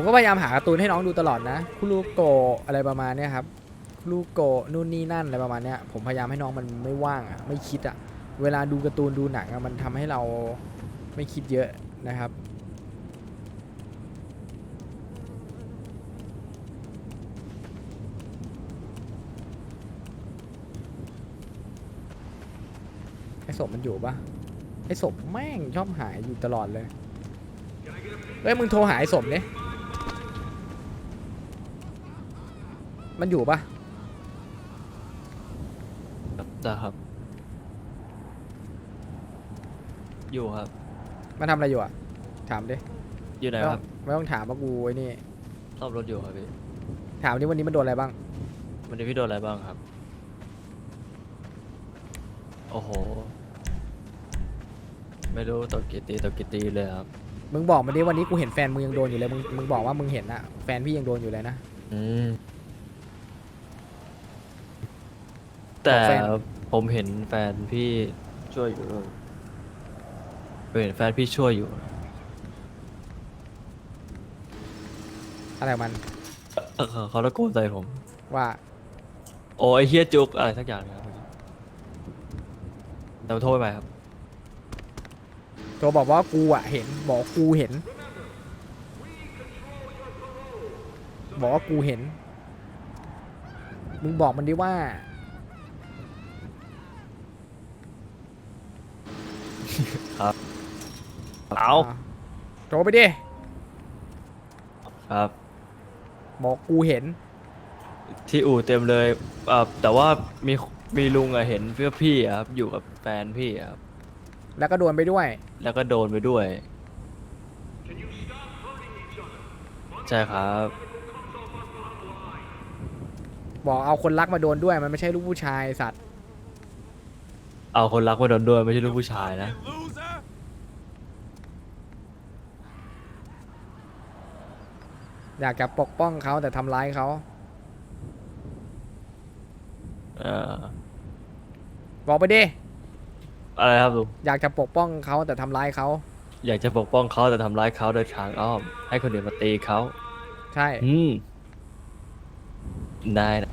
ผมก็พยายามหาการ์ตูนให้น้องดูตลอดนะคุรูโกอะไรประมาณเนี้ยครับคุรูโกนู่นนี่นั่นอะไรประมาณเนี้ยผมพยายามให้น้องมันไม่ว่างอะไม่คิดอะเวลาดูการ์ตูนดูหนังอะมันทำให้เราไม่คิดเยอะนะครับไอ้ศพมันอยู่ปะไอ้ศพแม่งชอบหายอยู่ตลอดเลยเฮ้ยมึงโทรหาไอ้ศพเนี่ย มันอยู่ปะจ้าครับ อยู่ครับ มันทำอะไรอยู่อะถามดิอยู่ไหนไม่คต้อรังบไม่ต้องถามว่ากูไอ้นี่ ซ่อมรถอยู่ครับพี่ถามดิวันนี้มันโดนอะไรบ้าง วันนี้พี่โดนอะไรบ้างครับ โอ้โห ไม่รู้ตกกี่ตีตกกี่ตีเลยครับ มึงบอกมาดิวันนี้กูเห็นแฟนมึงยังโดนอยู่เลย มึงมึงบอกว่ามึงเห็นอะแฟนพี่ยังโดนอยู่เลยนะ อืม แต่แฟน ผมเห็นแฟนพี่ช่วยอยู่ด้วยผมเห็นแฟนพี่ช่วยอยู่ อะไรของมันเออเขาตะโกนใส่ผม ว่าโอ้ไอเฮียจุกอะไรสักอย่างนะครับแต่ผมโทษไปครับ โทรบอกว่ากูอะเห็นบอกกูเห็น บอกว่ากูเห็น มึงบอกมันดิว่า เอาโทรไปดิ ครับ บอกกูเห็น ที่อู่เต็มเลยเอ่อแต่ว่ามีมีลุงอะเห็นเพื่อพี่อะครับอยู่กับแฟนพี่อะครับแล้วก็โดนไปด้วย แล้วก็โดนไปด้วย ใช่ครับ บอกเอาคนรักมาโดนด้วย มันไม่ใช่ลูกผู้ชายไอ้สัตว์ เอาคนรักมาโดนด้วยไม่ใช่ลูกผู้ชายนะ อยากจะปกป้องเขาแต่ทำร้ายเขาเออบอกไปดิอะไรครับลุงอยากจะปกป้องเขาแต่ทำร้ายเขาอยากจะปกป้องเขาแต่ทำร้ายเขาโดยทางอ้อม ให้คนอื่นมาตีเขาใช่ อืม ได้นะ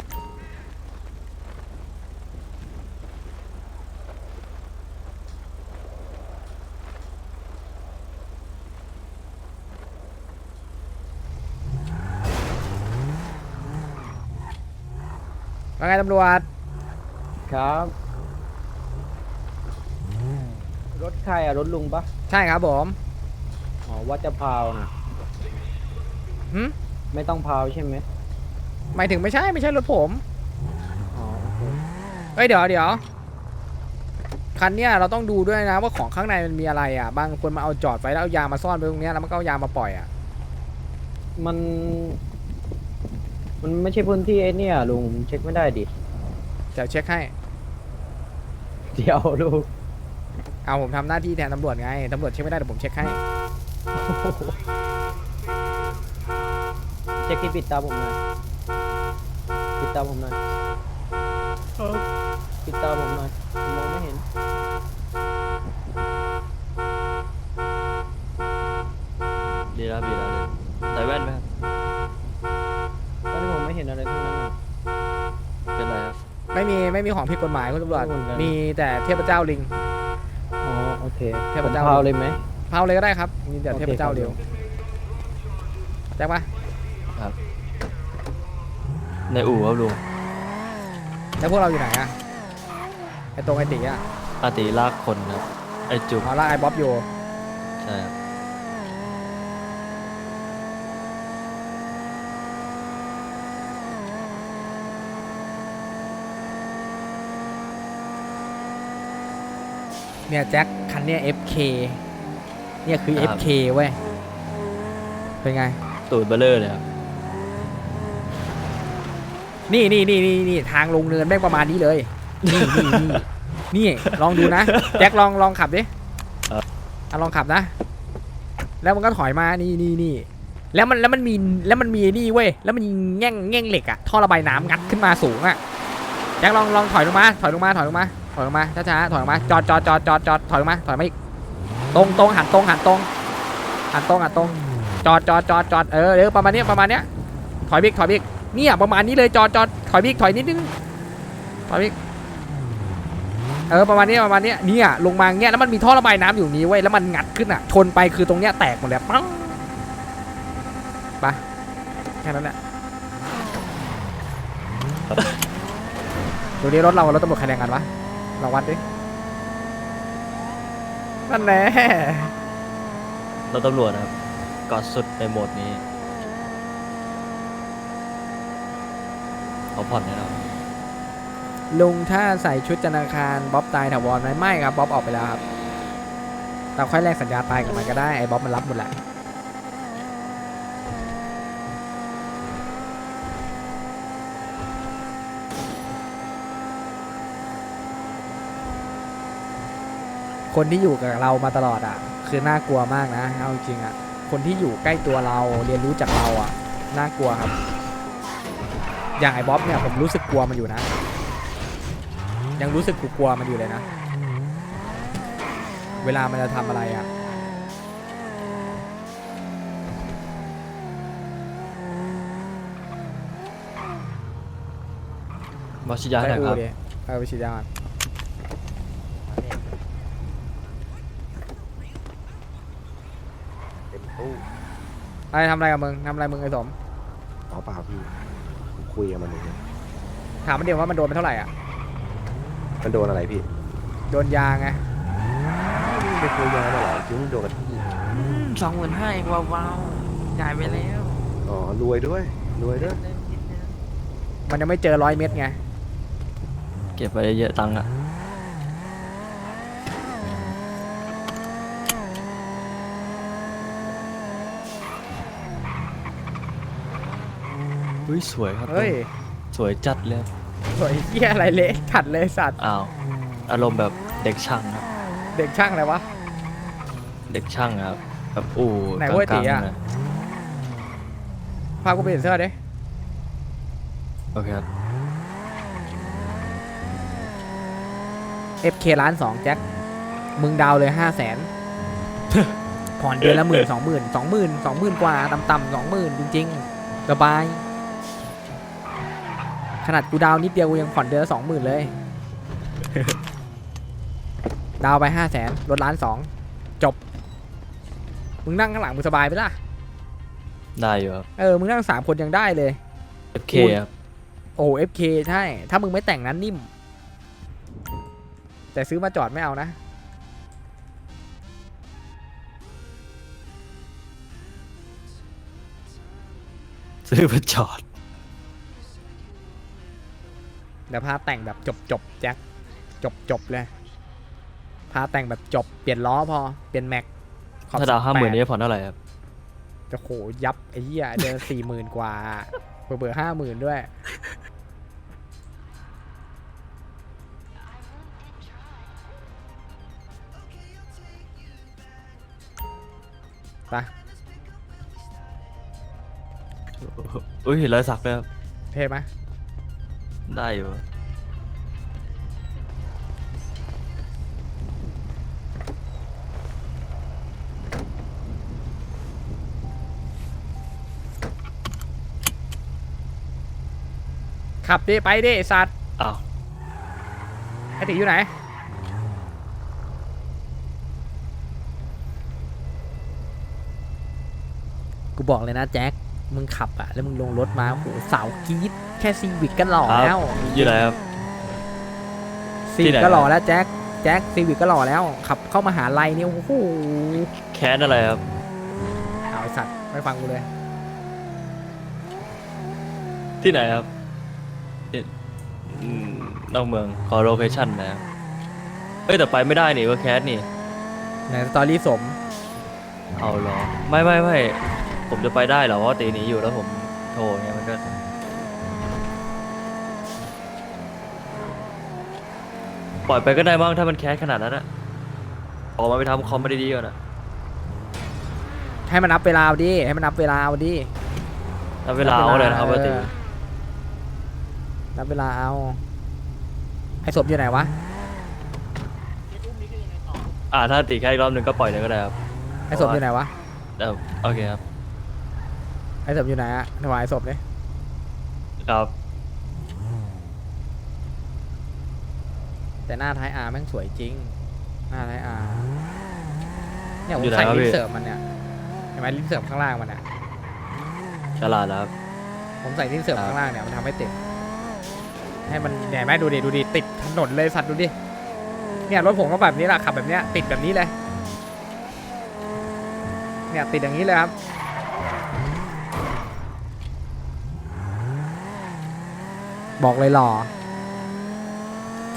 ตำรวจ ครับ รถใครอะรถลุงปะใช่ครับผมอ๋อว่าจะพาวนะหึไม่ต้องพาวใช่ไหมหมายถึงไม่ใช่ไม่ใช่รถผม อ๋อโอเคเฮ้ยเดี๋ยวเดี๋ยวคันเนี้ยเราต้องดูด้วยนะว่าของข้างในมันมีอะไรอะ บางคนมาเอาจอดไว้แล้วเอายามาซ่อนไว้ตรงเนี้ยแล้วมันก็เอายามาปล่อยอะ มัน มันไม่ใช่พื้นที่ไอ้เนี่ยลุงผมเช็คไม่ได้ดิ เดี๋ยวเช็คให้ เดี๋ยวลุงเอาผมทำหน้าที่แทนตำรวจไงตำรวจเช็คไม่ได้เดี๋ยวผมเช็คให้ เช็คที่ปิดตาผมหน่อยปิดตาผมหน่อยปิดตาผมหน่อยผมมองไม่เห็น ดีแล้วดีแล้วดีใส่แว่นไหมครับ ตอ นนี้ผมไม่เห็นอะไรทั้งนั้นอะเป็นไรครับไม่มีไม่มีของผิดกฎหมายคุณตำรวจไม่เหมือนกันมีแต่เทพเจ้าลิง อ๋อโอเคเทผพมเจ้าพาวเลยไหม เผาเลยก็ได้ครับมีแต่โอเคเทพเจ้าครับเดียวแจ็คปะในอู่ครับลุงแล้วพวกเราอยู่ไหนอะไอตรงไอตีอะอาติลากคนครับไอจุกเอาละไอบ๊อบอยู่ ใช่ครับ เนี่ยแจ็คคันเนี้ย FK เนี่ยคือ FK เว้ย เป็นไง ตูดเบลเลอร์เลยครับนี่นี่นี่นี่นี่ทางลงเนินแม่งประมาณนี้เลย นี่นี่นี่นี่ลองดูนะ แจ็คลองลองขับดิเอาลองขับนะ แล้วมันก็ถอยมา นี่นี่นี่แล้วมันแล้วมันมีแล้วมันมีนี่เว้ย แล้วมันมีแง่งแง่งเหล็กอะท่อระบายน้ำงัดขึ้นมาสูงอะแจ็คลองลองถอยลงมา ถอยลงมาถอยลงมา ถอยลงมาช้าๆถอยลงมาจอดจอดจอดจอดจอดถอยลงมาถอยมาอีกตรงตรงหันตรงหันตรงหันตรงหันตรงจอดจอดจอดจอดเออเออประมาณเนี้ยประมาณเนี้ยถอยบิ๊กถอยบิ๊กเนี่ยประมาณนี้เลยจอดจอดถอยบิ๊กถอยนิดนึงถอยบิ๊กเออประมาณนี้ประมาณเนี้ยเนี่ยลงมาเงี้ยแล้วมันมีท่อระบายน้ำอยู่นี้เว้ยแล้วมันงัดขึ้นอะชนไปคือตรงเนี้ยแตกหมดเลยปังไปแค่นั้นแหละดูดิรถเรากับรถตำรวจใครแรงกันวะ ลองวัดดิ นั่นแหละเราตำรวจนะครับกอดสุดในโหมดนี้เขาผ่อนแน่นอนลุงถ้าใส่ชุดธนาคารบ๊อบตายถาวรไหมไม่ครับบ๊อบออกไปแล้วครับ เราค่อยแลกสัญญาตายกับมันก็ได้ไอ้บ๊อบมันรับหมดแหละ คนที่อยู่กับเรามาตลอดอะ คือน่ากลัวมากนะเอาจริงๆอะ คนที่อยู่ใกล้ตัวเราเรียนรู้จากเราอะน่ากลัวครับ อย่างไอ้บ๊อบเนี่ยผมรู้สึกกลัวมันอยู่นะ ยังรู้สึกกลัวๆมันอยู่เลยนะ เวลามันจะทำอะไรอะ่ะมาชิยาไปหน่อยอูครับดิเอาไปฉีดยาก่อน อะไรทำอะไรกับมึงทำอะไรมึงไอ้สม อ๋อเปล่าพี่ผมคุยกับมันเลยถามมันเดียวว่ามันโดนไปเท่าไหร่อะ มันโดนอะไรพี่โดนยาไง ไปคุยยังไงมาเหรอยุ่งโดนกับพี่สองหมื่นห้าเองว้าวๆจ่ายไปแล้วอ๋อรวยด้วยรวยด้วยมันยังไม่เจอร้อยเม็ดไง เก็บไปเยอะๆตังค์อะ อุ้ยสวยครับเฮ้ยสวยจัดเลยสวยเหี้ยอะไรเละขัดเลยสัตว์อ้าวอารมณ์แบบเด็กช่างครับ เด็กช่างอะไรวะ เด็กช่างครับแบบอู่ไหนเว้ยกลางตีอะๆเลยพากูไปเปลี่ยนเสื้อดิโอเคครับ FK ล้านสองแจ็คมึงดาวเลยห้าแสน ผ่อนเดือนละหมื่นสองหมื่นสองหมื่นสองหมื่นกว่าต่ำๆสองหมื่นจริงๆสบาย ขนาดกูดาวนิดเดียวกูยังผ่อนเดือนละสองหมื่นเลย ดาวไปห้าแสนลดล้านสองจบ มึงนั่งข้างหลังมึงสบายไปล่ะ ได้อยู่ครับเออ มึงนั่งสามคนยังได้เลย FK ครับโอ้ FK ใช่ ถ้ามึงไม่แต่งนั้นนิ่ม แต่ซื้อมาจอดไม่เอานะ ซื้อมาจอด ดี๋ยวพาแต่งแบบจบจบๆแจ็คจบจบๆเลย พาแต่งแบบจบเปลี่ยนล้อพอเปลี่ยนแม็กขอบถ้าดาวห้าหมื่น18นี้ผ่อนเท่าไหร่ครับจะโหยับไอ้เหี้ยเดือนสี่หมื่นกว่าเบื่อห้าหมื่นด้วย ไปอุ้ยเห็นรอยสักเลยครับ เท่ไหม ได้อยู่ขับดิไปดิไอ้สัตว์อ้าวไอติอยู่ไหน กูบอกเลยนะแจ็ค มึงขับอะแล้วมึงลงรถมาโหสาวกรีดแค่ซีวิกก็หล่อครับแล้วอยู่ไหนครับ ซีที่วิกไหนก็หล่อแล้วแจ็คแจ็คซีวิกก็หล่อแล้ว ขับเข้ามาหาลัยเนี่ยโอ้โหแค้นอะไรครับเอาไอสัตว์ไม่ฟังกูเลย ที่ไหนครับที่อืมนอกเมืองขอโลเคชั่นนะครับเอ้ยแต่ไปไม่ได้นี่ว่าแคสนี่ในสตอรี่สม เอาเหรอ ไม่ไม่ไม่ ผมจะไปได้เหรอเพราะว่าตีหนีอยู่แล้วผมโทรเงี้ยมันก็ปล่อยไปก็ได้บ้างถ้ามันแคสขนาดนั้นอะออกมาไปทำคอมไม่ดีๆก่อนอะให้มันนับเวลาเอาดิให้มันนับเวลาเอาดิถ้าเวลาเอาเลยนะครับว่าตีเออนับเวลาเอาไอศพอยู่ไหนวะอ่าถ้าตีแค่อีกรอบหนึ่งก็ปล่อยเลยก็ได้ครับไอศพอยู่ไหนวะ เออโอเคครับ ไอ้ศพอยู่ไหนอะถวายศพเนี่ยครับแต่หน้าท้ายอาร์แม่งสวยจริง หน้าท้ายอาร์เนี่ยผอมยู่ไหนใส่ครับลิ้นพี่เสริมมันเนี่ยเห็นไหมลิ้นเสริมข้างล่างมันอะฉลาดนะครับ ผมใส่ลิ้นเสริมครับข้างล่างเนี่ยมันทำให้ติด ให้มันเนี่ยเห็นไหมดูดิดูดิติดถนนเลยสัตว์ดูดิเนี่ยรถผมก็แบบนี้แหละขับแบบเนี้ยติดแบบนี้เลย เนี่ยติดอย่างนี้เลยครับ บอกเลยหล่อ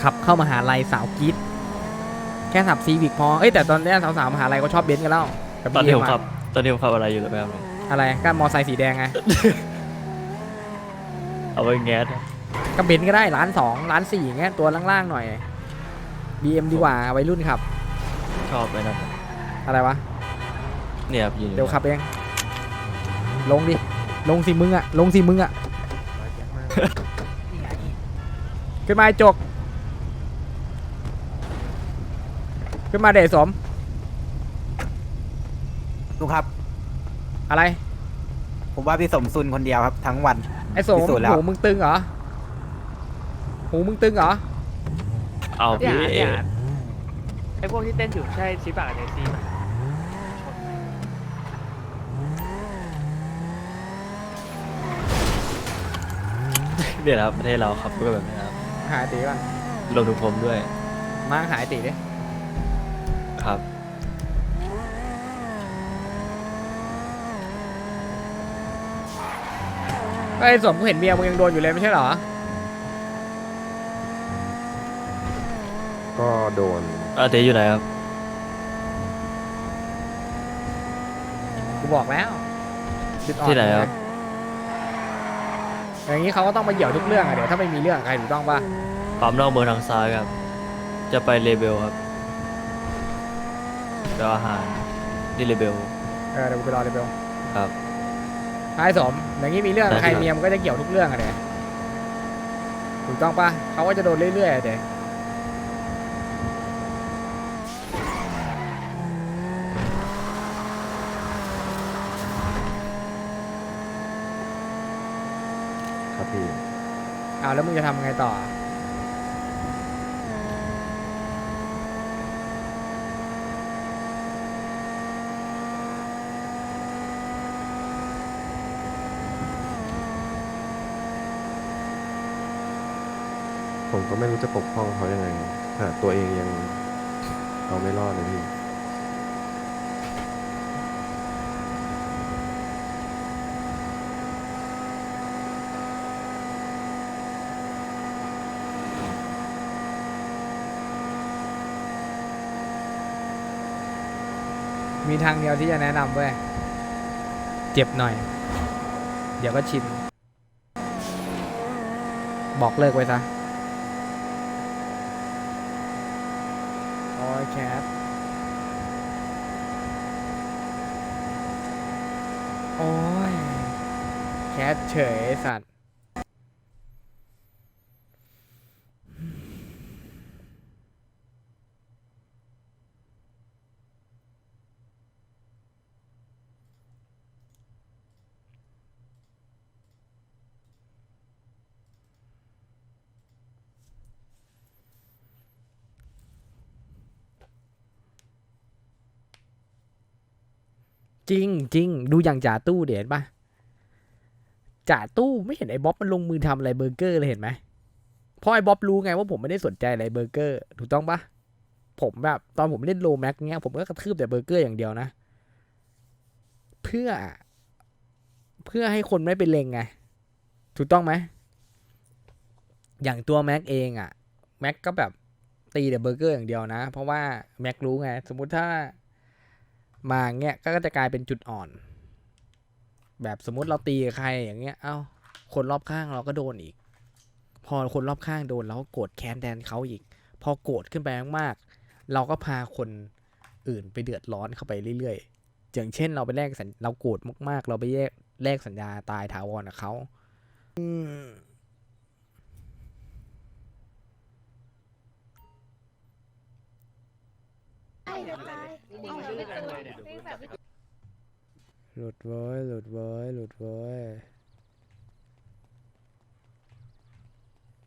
ขับเข้ามาหาลัยสาวกรีดแค่ขับซีวิกพอ เอ้ยแต่ตอนเนี้ยสาวๆมหาลัยก็ชอบเบนซ์กันแล้วกับ ตอนนี้ผม BM ะขับ ตอนนี้ผมขับอะไรอยู่หรือเปล่าครับอะไรก็มอไซค์สีแดงไง เอาไว้แงสก็เบนซ์ก็ได้ล้านสองล้านสี่อย่างเงี้ยตัวล่างๆหน่อย BM ดีกว่าวัยรุ่นขับ ชอบไปนั่นน่ะอะไรวะ เนี่ยครับยืนอยู่เดี๋ยวขับเอง ลงดิ ลงสิมึงอะลงสิมึงอะ ขึ้นมาไอ้จก ขึ้นมาเดชสมลุงครับ อะไร ผมว่าพี่สมซุนคนเดียวครับ ทั้งวัน ไอ้สมพิสูจน์แล้ว หูมึงตึงเหรอ หูมึงตึงเหรอ เอาเนี่ยพี่เนี่ยไอพวกที่เต้นอยู่ใช่ชิบะกับเนซี่ไหมเนี่ยนะครับประเทศเราขับรถแบบนี้นะครับ หายตีก่อนรวมถึงผมด้วย มาหายตีดิครับ ไอ้ยสมกูเห็นเมียมึงยังโดนอยู่เลยไม่ใช่เหรอ ก็โดน อาเตอยู่ไหนครับ กูบอกแล้วจุดอ่อที่ไหนครับ อย่างนี้เขาก็ต้องมาเหยี่ยวทุกเรื่องอะเดี๋ยวถ้าไม่มีเรื่องกับใครถูกต้องปะปั๊มนอกเมืองทางซ้ายครับ จะไปเลเบลครับเดี๋ยวอาหารที่เลเบลเออเดี๋ยวกูไปรอเลยเบลครับ ไอ้สมอย่างนี้มีเรื่องกับใครได้ครับเมียมันก็จะเกี่ยวทุกเรื่องอะเดี๋ยวถูกต้องปะเขาก็จะโดนเรื่อยๆอะเดี๋ยว ครับพี่ เอาแล้วมึงจะทำไงต่อ ผมก็ไม่รู้จะปกป้องเขายังไงขนาดตัวเองยังเอาไม่รอดเลยพี่ มีทางเดียวที่จะแนะนำเว้ย เจ็บหน่อย เดี๋ยวก็ชิน บอกเลิกไว้ซะ โอ้ยแคทโอ้ย แคทเฉยสัตว์ จริงจริงดูอย่างจ่าตู้เดี๋ยวเห็นปะจ่าตู้ไม่เห็นไอ้บ๊อบมันลงมือทำอะไรเบอร์เกอร์เลยเห็นไหมเพราะไอ้บ๊อบรู้ไงว่าผมไม่ได้สนใจอะไรเบอร์เกอร์ ถูกต้องปะผมแบบตอนผมเล่นโลแม็กเงี้ยผมก็กระทืบแต่เบอร์เกอร์อย่างเดียวนะ เพื่อ เพื่อให้คนไม่เป็นเลงไง ถูกต้องไหมอย่างตัวแม็กเองอะแม็กก็แบบตีแต่เบอร์เกอร์อย่างเดียวนะ เพราะว่าแม็กรู้ไง สมมุติถ้า มาเงี้ยก็จะกลายเป็นจุดอ่อน แบบสมมติเราตีใครอย่างเงี้ย เอ้า คนรอบข้างเราก็โดนอีก พอคนรอบข้างโดนเราก็โกรธแค้นแทนเขาอีก พอโกรธขึ้นไปมากๆ เราก็พาคนอื่นไปเดือดร้อนเข้าไปเรื่อยๆ อย่างเช่นเราไปแลกสัญเราโกรธมากๆ เราไปแยกแลกสัญญาตายถาวรกับเขาอืม หลุดเว้ยหลุดเว้ยหลุดเว้ย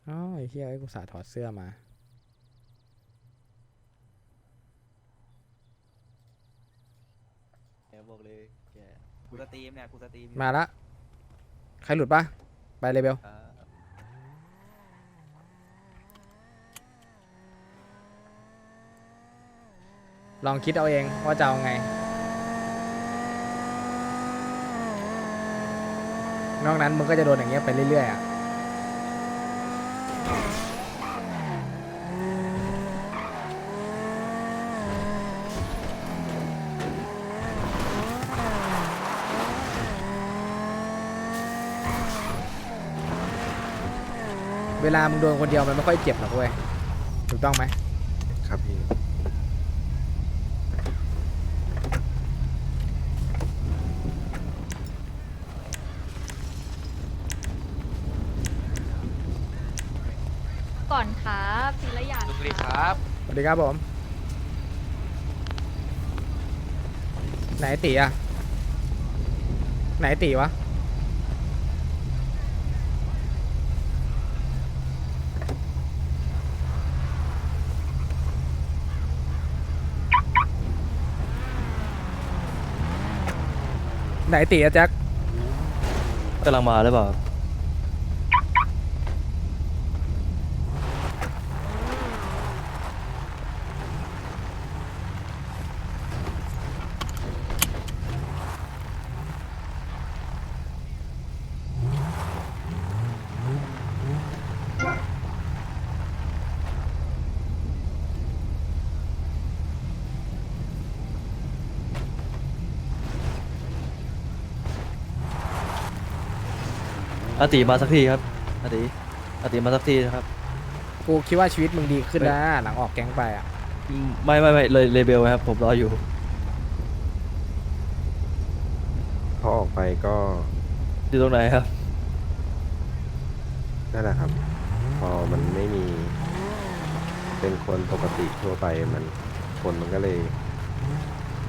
อ้าวไอ้เหี้ยไอ้กูสาถอดเสื้อมา แกบอกเลยแกกูสตรีมเนี่ยกูสตรีมอยู่มาละ ใครหลุดปะไปเลยเบลครับ ลองคิดเอาเองว่าจะเอาไง นอกนั้นมึงก็จะโดนอย่างเงี้ยไปเรื่อยๆอะเวลามึงโดนคนเดียวมันไม่ค่อยเจ็บหรอกเว้ย ถูกต้องไหม ครับพี่ ก่อนครับทีละอย่าง ลุงลีครับ สวัส ดีครับผม ไหนตีอะไหนตีวะ ไหนตีอะแจ็คกำลังมาหรือเปล่าอา ติมาสักทีครับอาติอาติมาสักทีนะครับกูคิดว่าชีวิตมึงดีขึ้นนะหลังออกแก๊งไปอะอืมไม่ไม่ไม่เลยเลเบลครับผมรออยู่ พอออกไปก็อยู่ตรงไหนครับ นั่นแหละครับ พอมันไม่มี เป็นคนปกติทั่วไปมันคนมันก็เลย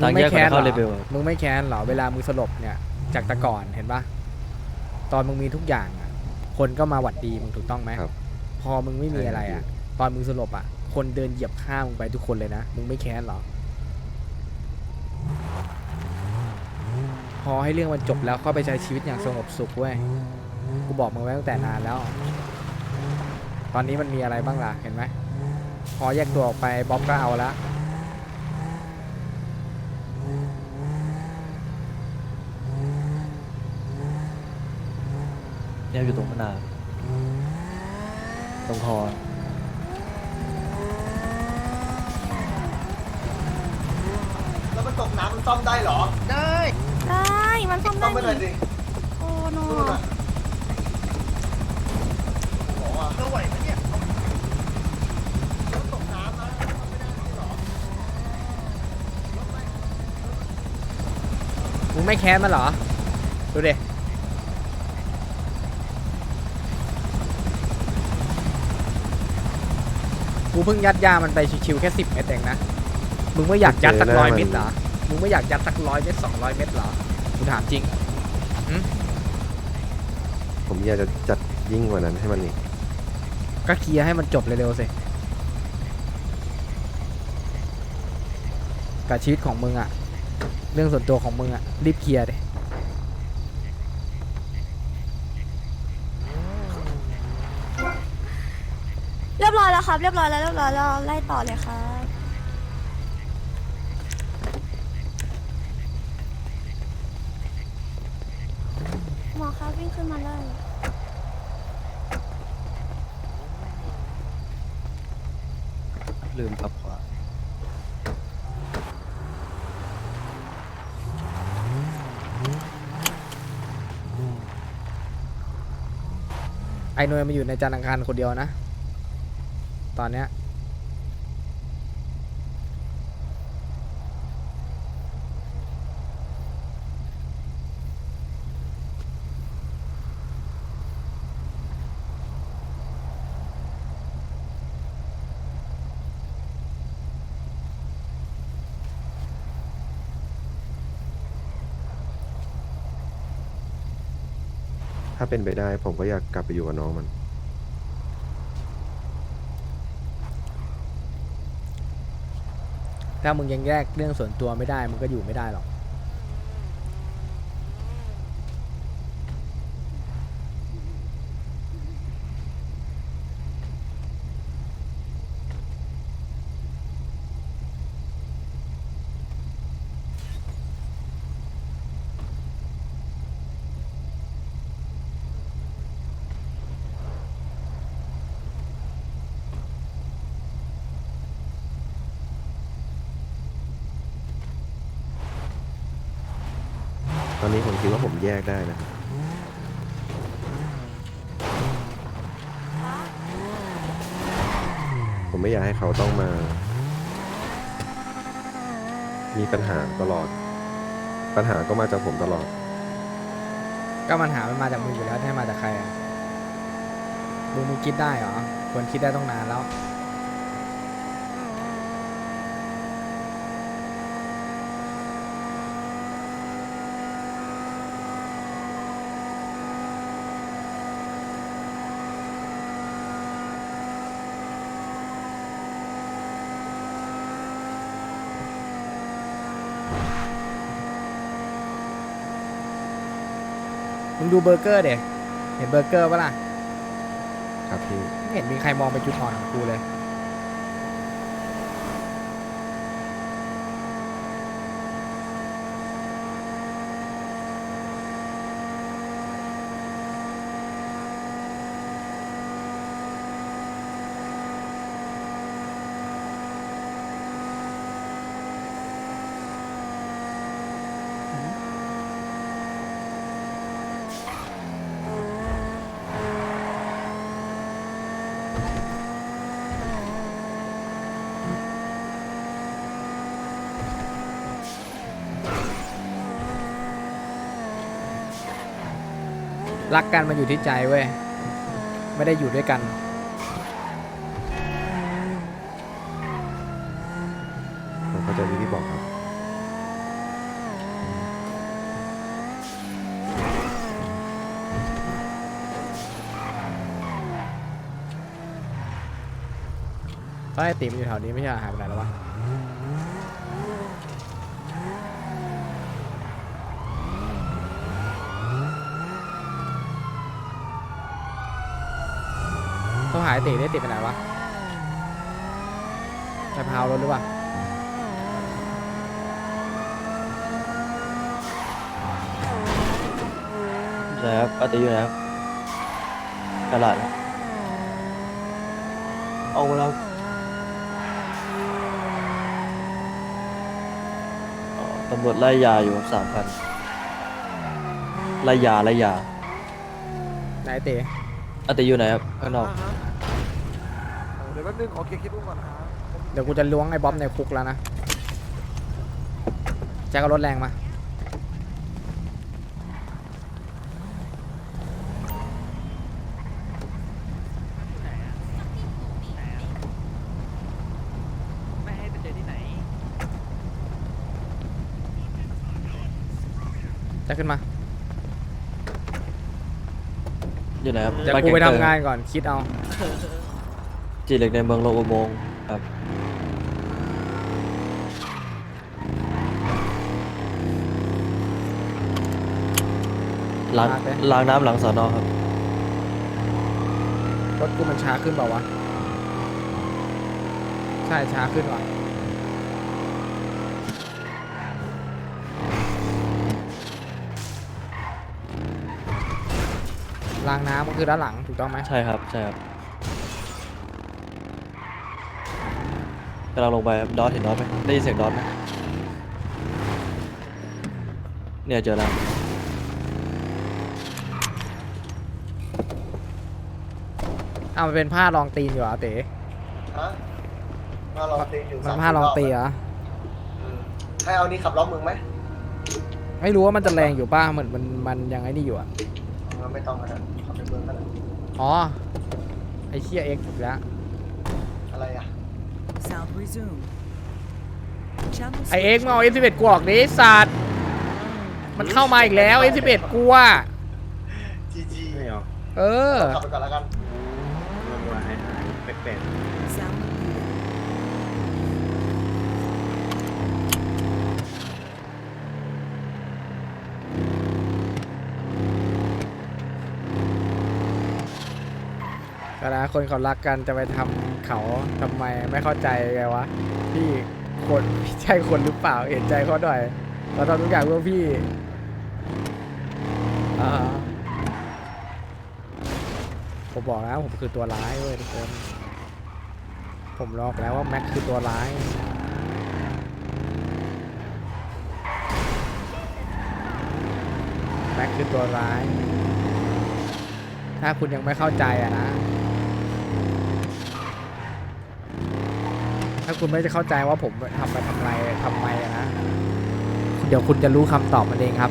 มึงไม่แค้นเหรทางแยกมันเข้าเลอเวลอะมึงไม่แค้นเหรอเวลามึงสลบเนี่ยจากแต่ก่อนเห็นปะ ตอนมึงมีทุกอย่างอะ คนก็มาหวัดดีมึงถูกต้องไหมครับ พอมึงไม่มีอะไรอะ ตอนมึงสลบอะ คนเดินเหยียบข้ามมึงไปทุกคนเลยนะ มึงไม่แค้นเหรอ พอให้เรื่องมันจบแล้วก็ไปใช้ชีวิตอย่างสงบสุขเว้ย กูบอกมึงไว้ตั้งแต่นานแล้ว ตอนนี้มันมีอะไรบ้างล่ะ เห็นไหม พอแยกตัวออกไปบ๊อบก็เอาละ เนี่ยอยู่ตรงขางหนาตรงคอแล้วมันตกน้ำมันซ่อมได้เหรอได้ได้มันซ่อมซ่ได้อมไปหน่อยดิโอ้โนนู่นน่ะบอกว่าเธอไหวไหมเนี่ยแล้วตกน้ำนะซ่อมไม่ได้ไม่ใช่เหรอมึงไม่แค้นมันเหรอ ดูดิ เพิ่งยัดยามันไปชิวๆแค่สิบเม็ดเองนะ มึงไม่อยากยัดสักเจอหน้าร้อยมันเม็ดเหรอ มึงไม่อยากยัดสักร้อยเม็ดสองร้อยเม็ดเหรอกูถามจริง ผมอยากจะจัดยิ่งกว่านั้นให้มันอีกก็เคลียร์ให้มันจบเร็วๆสิกับชีวิตของมึงอะเรื่องส่วนตัวของมึงอะรีบเคลียร์ดิ เรียบร้อยแล้ว ครับเรียบร้อยแล้วเรียบร้อยแล้วไล่ต่อเลยครับหมอครับวิ่งขึ้นมาเลยลืมปรับขวาไอ้นวยมาอยู่ในจานอังคารคนเดียวนะ ตอนเนี้ยถ้าเป็นไปได้ผมก็อยากกลับไปอยู่กับน้องมัน ถ้ามึงยังแยกเรื่องส่วนตัวไม่ได้ มึงก็อยู่ไม่ได้หรอก ตอนนี้ผมคิดว่าผมแยกได้นะผมไม่อยากให้เขาต้องมา มีปัญหาตลอด ปัญหาก็มาจากผมตลอด ก็มันหามันมาจากมึงอยู่แล้วให้มาจากใครอะมึงมึงคิดได้เหรอควรคิดได้ต้องนานแล้ว มึงดูเบอร์เกอร์เด็เห็นเบอร์เกอร์ปะล่ะ ครับพี่ไม่เห็นมีใครมองเป็นจุดอ่อนของกูเลย รักกันมันอยู่ที่ใจเว้ย ไม่ได้อยู่ด้วยกัน ผมเข้าใจที่พี่บอกครับ ก็ไอติมนอยู่แถวนี้ไม่ใช่เหรอหายไปไหนแล้ววะ ต้องหายติได้ติดไปไหนวะไปพาวรถหรือเปล่าใช่ครับอาจจะอยู่ไหนครับตลาดครับเอามาแล้วอ๋อตำรวจไล่ยาอยู่สามพันไล่ยาไล่ยา ไหนเต๋ อาจจะอยู่ไหนครับข้างนอก เดี๋ยวแป๊บนึงขอเคลียร์คลิปก่อนครับเดี๋ยวกูจะล้วงไอ้บ๊อบในคุกแล้วนะแจ็คเอารถแรงมา ไม่ให้ไปเจอที่ไหน แจ็คขึ้นมา อยู่ไหนครับเดี๋ยวบ้กูไปแก๊ทำเตอร์งานก่อนคิดเอา จีเหล็กในเมืองโลอุโมงค์ครับ ล้าง มาไปล้างน้ำหลังสอนอครับ รถกูมันช้าขึ้นเปล่าวะ ใช่ช้าขึ้นว่ะางน้ำมันคือด้านหลังถูกต้องไหมใช่ครับใช่ครับกำลังลงไปครับดอทเห็นดอทไหมได้ยินเสียงดอทไหมเนี่ยเจอแล้วอ้าวมันเป็นผ้ารองตีนอยู่เหรอเต๋ฮะมาลองตีอยู่มันสผ้ารองตีเหรออืมให้เอานี่ขับล้อมึงไหมไม่รู้ว่ามันจะแรงอยู่ป่ะเหมือนมันมันยังไงนี่อยู่อะ เออไม่ต้องนะขับไปเมืองกันนะอ๋อ ไอเชียเอ็กซ์อีกแล้ว อะไรอะ Sound resume. Channel ไอเอ็กซ์มาเอา F11 กูออกดิสัตว์ มันเข้ามาอีกแล้ว F11 กูอะ จีจีเออขับไปก่อนแล้วกันก็ ก็นะคนเขารักกันจะไปทำเขาทำไมไม่เข้าใจไงวะพี่คนพี่ใช่คนหรือเปล่าเห็นใจเขาหน่อยเราทำทุกอย่างเพื่อพี่ผมบอกแล้วผมคือตัวร้ายเว้ยทุกคน ผมบอกแล้วว่าแม็กคือตัวร้ายแม็กคือตัวร้าย ถ้าคุณยังไม่เข้าใจอะนะ ถ้าคุณไม่จะเข้าใจว่าผมทำไปทำไรทำไมนะ เดี๋ยวคุณจะรู้คำตอบมันเองครับ